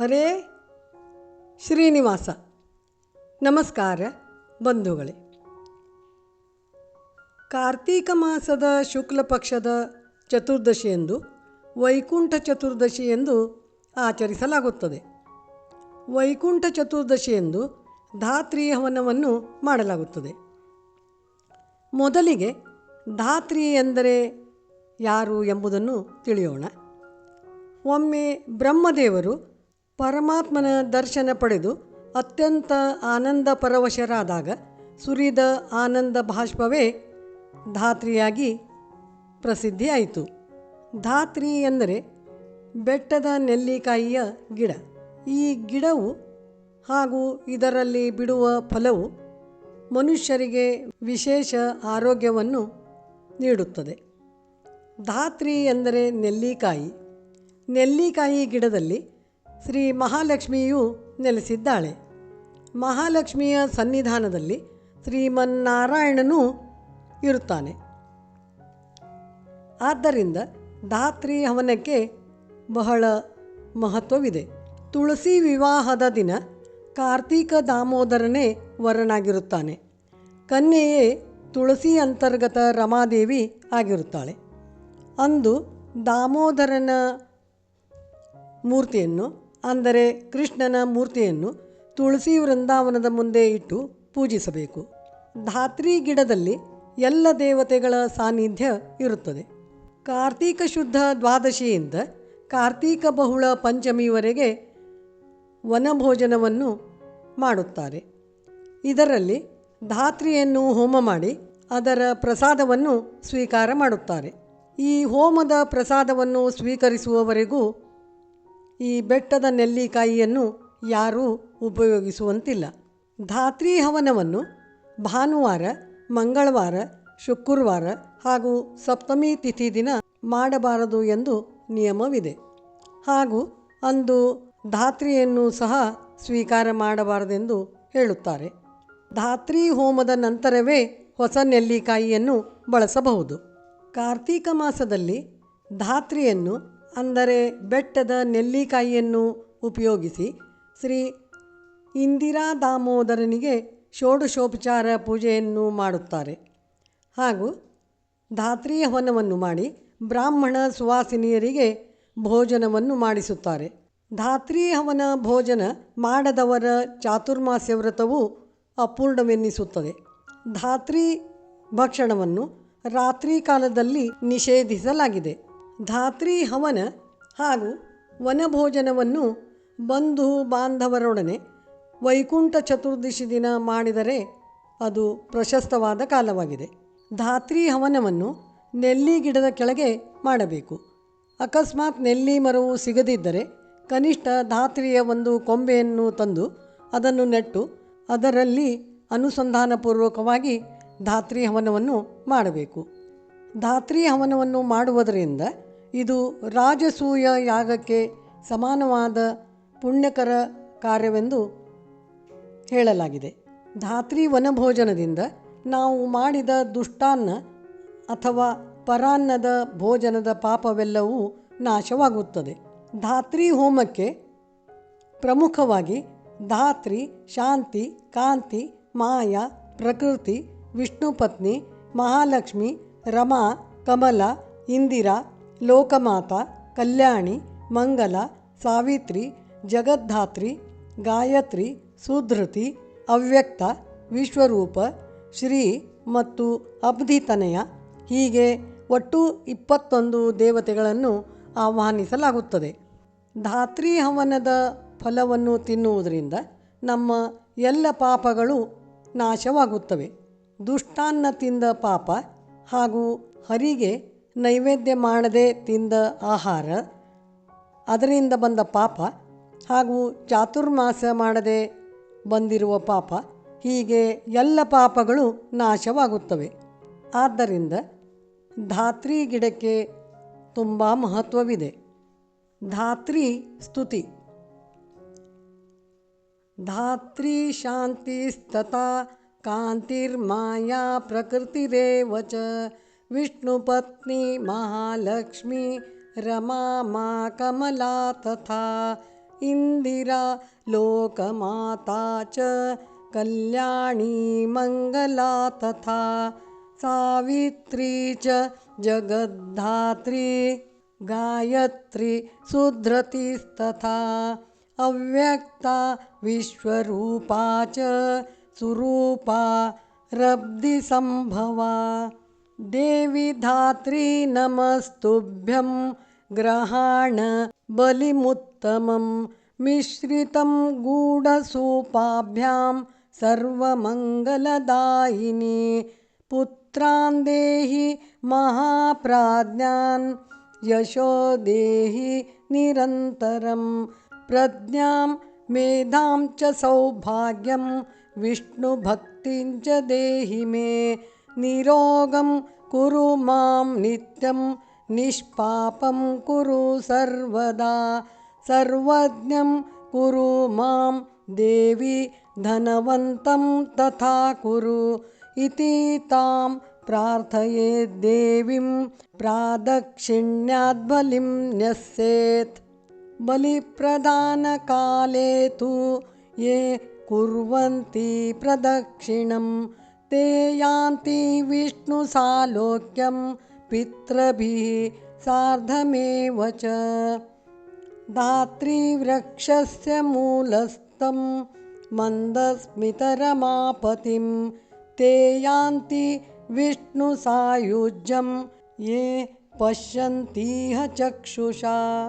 ಹರೇ ಶ್ರೀನಿವಾಸ. ನಮಸ್ಕಾರ ಬಂಧುಗಳೇ. ಕಾರ್ತೀಕ ಮಾಸದ ಶುಕ್ಲ ಪಕ್ಷದ ಚತುರ್ದಶಿಯೆಂದು ವೈಕುಂಠ ಚತುರ್ದಶಿ ಎಂದು ಆಚರಿಸಲಾಗುತ್ತದೆ. ವೈಕುಂಠ ಚತುರ್ದಶಿಯೆಂದು ಧಾತ್ರಿ ಹವನವನ್ನು ಮಾಡಲಾಗುತ್ತದೆ. ಮೊದಲಿಗೆ ಧಾತ್ರಿ ಎಂದರೆ ಯಾರು ಎಂಬುದನ್ನು ತಿಳಿಯೋಣ. ಒಮ್ಮೆ ಬ್ರಹ್ಮದೇವರು ಪರಮಾತ್ಮನ ದರ್ಶನ ಪಡೆದು ಅತ್ಯಂತ ಆನಂದ ಪರವಶರಾದಾಗ ಸುರಿದ ಆನಂದ ಭಾಷ್ಪವೇ ಧಾತ್ರಿಯಾಗಿ ಪ್ರಸಿದ್ಧಿಯಾಯಿತು. ಧಾತ್ರಿ ಎಂದರೆ ಬೆಟ್ಟದ ನೆಲ್ಲಿಕಾಯಿಯ ಗಿಡ. ಈ ಗಿಡವು ಹಾಗೂ ಇದರಲ್ಲಿ ಬಿಡುವ ಫಲವು ಮನುಷ್ಯರಿಗೆ ವಿಶೇಷ ಆರೋಗ್ಯವನ್ನು ನೀಡುತ್ತದೆ. ಧಾತ್ರಿ ಎಂದರೆ ನೆಲ್ಲಿಕಾಯಿ. ನೆಲ್ಲಿಕಾಯಿ ಗಿಡದಲ್ಲಿ ಶ್ರೀ ಮಹಾಲಕ್ಷ್ಮಿಯು ನೆಲೆಸಿದ್ದಾಳೆ. ಮಹಾಲಕ್ಷ್ಮಿಯ ಸನ್ನಿಧಾನದಲ್ಲಿ ಶ್ರೀಮನ್ನಾರಾಯಣನೂ ಇರುತ್ತಾನೆ. ಆದ್ದರಿಂದ ಧಾತ್ರಿ ಹವನಕ್ಕೆ ಬಹಳ ಮಹತ್ವವಿದೆ. ತುಳಸಿ ವಿವಾಹದ ದಿನ ಕಾರ್ತೀಕ ದಾಮೋದರನೇ ವರನಾಗಿರುತ್ತಾನೆ. ಕನ್ಯೆಯೇ, ತುಳಸಿ ಅಂತರ್ಗತ ರಮಾದೇವಿ ಆಗಿರುತ್ತಾಳೆ. ಅಂದು ದಾಮೋದರನ ಮೂರ್ತಿಯನ್ನು ಅಂದರೆ ಕೃಷ್ಣನ ಮೂರ್ತಿಯನ್ನು ತುಳಸಿ ವೃಂದಾವನದ ಮುಂದೆ ಇಟ್ಟು ಪೂಜಿಸಬೇಕು. ಧಾತ್ರಿ ಗಿಡದಲ್ಲಿ ಎಲ್ಲ ದೇವತೆಗಳ ಸಾನ್ನಿಧ್ಯ ಇರುತ್ತದೆ. ಕಾರ್ತೀಕ ಶುದ್ಧ ದ್ವಾದಶಿಯಿಂದ ಕಾರ್ತೀಕ ಬಹುಳ ಪಂಚಮಿವರೆಗೆ ವನಭೋಜನವನ್ನು ಮಾಡುತ್ತಾರೆ. ಇದರಲ್ಲಿ ಧಾತ್ರಿಯನ್ನು ಹೋಮ ಮಾಡಿ ಅದರ ಪ್ರಸಾದವನ್ನು ಸ್ವೀಕಾರ ಮಾಡುತ್ತಾರೆ. ಈ ಹೋಮದ ಪ್ರಸಾದವನ್ನು ಸ್ವೀಕರಿಸುವವರೆಗೂ ಈ ಬೆಟ್ಟದ ನೆಲ್ಲಿಕಾಯಿಯನ್ನು ಯಾರೂ ಉಪಯೋಗಿಸುವಂತಿಲ್ಲ. ಧಾತ್ರಿ ಹವನವನ್ನು ಭಾನುವಾರ, ಮಂಗಳವಾರ, ಶುಕ್ರವಾರ ಹಾಗೂ ಸಪ್ತಮಿ ತಿಥಿ ದಿನ ಮಾಡಬಾರದು ಎಂದು ನಿಯಮವಿದೆ. ಹಾಗೂ ಅಂದು ಧಾತ್ರಿಯನ್ನು ಸಹ ಸ್ವೀಕಾರ ಮಾಡಬಾರದೆಂದು ಹೇಳುತ್ತಾರೆ. ಧಾತ್ರಿ ಹೋಮದ ನಂತರವೇ ಹೊಸ ನೆಲ್ಲಿಕಾಯಿಯನ್ನು ಬಳಸಬಹುದು. ಕಾರ್ತೀಕ ಮಾಸದಲ್ಲಿ ಧಾತ್ರಿಯನ್ನು ಅಂದರೆ ಬೆಟ್ಟದ ನೆಲ್ಲಿಕಾಯಿಯನ್ನು ಉಪಯೋಗಿಸಿ ಶ್ರೀ ಇಂದಿರಾ ದಾಮೋದರನಿಗೆ ಷೋಡಶೋಪಚಾರ ಪೂಜೆಯನ್ನು ಮಾಡುತ್ತಾರೆ. ಹಾಗೂ ಧಾತ್ರಿ ಹವನವನ್ನು ಮಾಡಿ ಬ್ರಾಹ್ಮಣ ಸುವಾಸಿನಿಯರಿಗೆ ಭೋಜನವನ್ನು ಮಾಡಿಸುತ್ತಾರೆ. ಧಾತ್ರಿ ಹವನ ಭೋಜನ ಮಾಡದವರ ಚಾತುರ್ಮಾಸ್ಯ ವ್ರತವು ಅಪೂರ್ಣವೆನ್ನಿಸುತ್ತದೆ. ಧಾತ್ರಿ ಭಕ್ಷಣವನ್ನು ರಾತ್ರಿ ಕಾಲದಲ್ಲಿ ನಿಷೇಧಿಸಲಾಗಿದೆ. ಧಾತ್ರಿ ಹವನ ಹಾಗೂ ವನಭೋಜನವನ್ನು ಬಂಧು ಬಾಂಧವರೊಡನೆ ವೈಕುಂಠ ಚತುರ್ದಶಿ ದಿನ ಮಾಡಿದರೆ ಅದು ಪ್ರಶಸ್ತವಾದ ಕಾಲವಾಗಿದೆ. ಧಾತ್ರಿ ಹವನವನ್ನು ನೆಲ್ಲಿ ಗಿಡದ ಕೆಳಗೆ ಮಾಡಬೇಕು. ಅಕಸ್ಮಾತ್ ನೆಲ್ಲಿ ಮರವು ಸಿಗದಿದ್ದರೆ ಕನಿಷ್ಠ ಧಾತ್ರಿಯ ಒಂದು ಕೊಂಬೆಯನ್ನು ತಂದು ಅದನ್ನು ನೆಟ್ಟು ಅದರಲ್ಲಿ ಅನುಸಂಧಾನಪೂರ್ವಕವಾಗಿ ಧಾತ್ರಿ ಹವನವನ್ನು ಮಾಡಬೇಕು. ಧಾತ್ರಿ ಹವನವನ್ನು ಮಾಡುವುದರಿಂದ ಇದು ರಾಜಸೂಯ ಯಾಗಕ್ಕೆ ಸಮಾನವಾದ ಪುಣ್ಯಕರ ಕಾರ್ಯವೆಂದು ಹೇಳಲಾಗಿದೆ. ಧಾತ್ರಿ ವನಭೋಜನದಿಂದ ನಾವು ಮಾಡಿದ ದುಷ್ಟಾನ್ನ ಅಥವಾ ಪರಾನ್ನದ ಭೋಜನದ ಪಾಪವೆಲ್ಲವೂ ನಾಶವಾಗುತ್ತದೆ. ಧಾತ್ರಿ ಹೋಮಕ್ಕೆ ಪ್ರಮುಖವಾಗಿ ಧಾತ್ರಿ, ಶಾಂತಿ, ಕಾಂತಿ, ಮಾಯಾ, ಪ್ರಕೃತಿ, ವಿಷ್ಣುಪತ್ನಿ, ಮಹಾಲಕ್ಷ್ಮಿ, ರಮಾ, ಕಮಲ, ಇಂದಿರಾ ಲೋಕಮಾತಾ, ಕಲ್ಯಾಣಿ, ಮಂಗಲ, ಸಾವಿತ್ರಿ, ಜಗದ್ಧಾತ್ರಿ, ಗಾಯತ್ರಿ, ಸುಧೃತಿ, ಅವ್ಯಕ್ತ, ವಿಶ್ವರೂಪ, ಶ್ರೀ ಮತ್ತು ಅಬ್ಧಿತನಯ ಹೀಗೆ ಒಟ್ಟು ಇಪ್ಪತ್ತೊಂದು ದೇವತೆಗಳನ್ನು ಆಹ್ವಾನಿಸಲಾಗುತ್ತದೆ. ಧಾತ್ರಿ ಹವನದ ಫಲವನ್ನು ತಿನ್ನುವುದರಿಂದ ನಮ್ಮ ಎಲ್ಲ ಪಾಪಗಳು ನಾಶವಾಗುತ್ತವೆ. ದುಷ್ಟಾನ್ನ ತಿಂದ ಪಾಪ ಹಾಗೂ ಹರಿಗೆ ನೈವೇದ್ಯ ಮಾಡದೆ ತಿಂದ ಆಹಾರ, ಅದರಿಂದ ಬಂದ ಪಾಪ ಹಾಗೂ ಚಾತುರ್ಮಾಸ ಮಾಡದೆ ಬಂದಿರುವ ಪಾಪ, ಹೀಗೆ ಎಲ್ಲ ಪಾಪಗಳು ನಾಶವಾಗುತ್ತವೆ. ಆದ್ದರಿಂದ ಧಾತ್ರಿ ಗಿಡಕ್ಕೆ ತುಂಬ ಮಹತ್ವವಿದೆ. ಧಾತ್ರಿ ಸ್ತುತಿ. ಧಾತ್ರಿ ಶಾಂತಿಸ್ತಥಾ ಕಾಂತಿರ್ಮಾಯಾ ಪ್ರಕೃತಿರೇವ ಚ विष्णुपत्नी महालक्ष्मी रमा मा कमला तथा इन्दिरा लोकमाता च कल्याणी मङ्गला तथा सावित्री च जगद्धात्री गायत्री सुधृतीस्तथा अव्यक्ता विश्वरूपा च सुरूपा रब्धिसम्भवा देवि धात्री नमस्तुभ्यं ग्रहाण बलिमुत्तमं मिश्रितं गूढसूपाभ्यां सर्वमङ्गलदायिनी पुत्रान् देहि महाप्राज्ञान् यशो देहि निरन्तरं प्रज्ञां मेधां च सौभाग्यं विष्णुभक्तिं च देहि मे निरोगं कुरु मां नित्यं निष्पापं कुरु सर्वदा। सर्वज्ञं कुरु मां देवि धनवन्तं तथा कुरु इति तां प्रार्थयेद्देवीं प्रादक्षिण्याद्बलिं न्यस्येत्। बलिप्रदानकाले तु ये कुर्वन्ति प्रदक्षिणं ते यान्ति विष्णुसालोक्यं पितृभिः सार्धमेव च। धात्रीवृक्षस्य मूलस्थं मन्दस्मितरमापतिं ते यान्ति विष्णुसायुज्यं ये पश्यन्तीह चक्षुषा